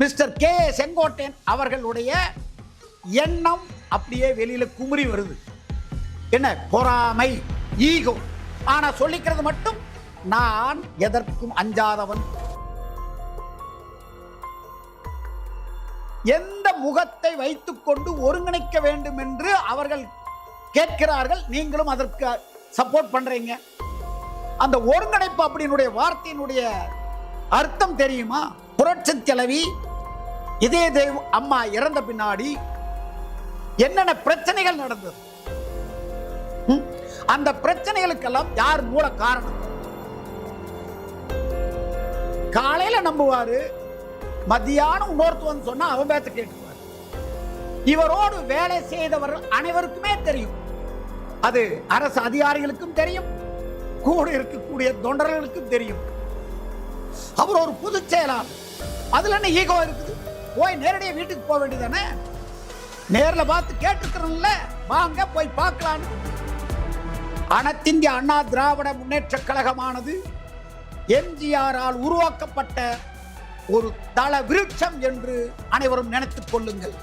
Mister K Sengottaiyan அவர்களுடைய எண்ணம் அப்படியே வெளியில குமுறி வருது. என்ன? பொறாமை ஈகோ. ஆனா சொல்லிக்கிறது மட்டும் நான் எதற்கும் அஞ்சாதவன். எந்த முகத்தை வைத்துக்கொண்டு ஒருங்கிணைக்க வேண்டும் என்று அவர்கள் கேட்கிறார்கள் நீங்களும் அதற்கு சப்போர்ட் பண்றீங்க. அந்த ஒருங்கிணைப்பு அப்படின்னுடைய வார்த்தையினுடைய அர்த்தம் தெரியுமா? புரட்சி தலைவி இதே தேவ் அம்மா இறந்த பின்னாடி என்னென்ன பிரச்சனைகள் நடந்தது? அந்த பிரச்சனைகளுக்கெல்லாம் யார் மூல காரணம்? காலையில நம்புவாரு மத்தியானம் உணர்த்துவன் சொன்னா அவன் பேச்ச கேட்டுவார் இவரோடு வேலை செய்தவர்கள் அனைவருக்குமே தெரியும். அது அரசு அதிகாரிகளுக்கும் தெரியும் கூட இருக்கக்கூடிய தொண்டர்களுக்கும் தெரியும். அவர் ஒரு பொதுச் செயலாளர். அதுல என்ன ஈகோ இருக்குது? போய் நேரடியாக வீட்டுக்கு போக வேண்டியதானே நேரில் பார்த்து கேட்டுக்கிறோம்ல. வாங்க போய் பார்க்கலாம் அனைத்திந்திய அண்ணா திராவிட முன்னேற்ற கழகமானது எம்ஜிஆரால் உருவாக்கப்பட்ட ஒரு தள விருட்சம் என்று அனைவரும் நினைத்துக் கொள்ளுங்கள்.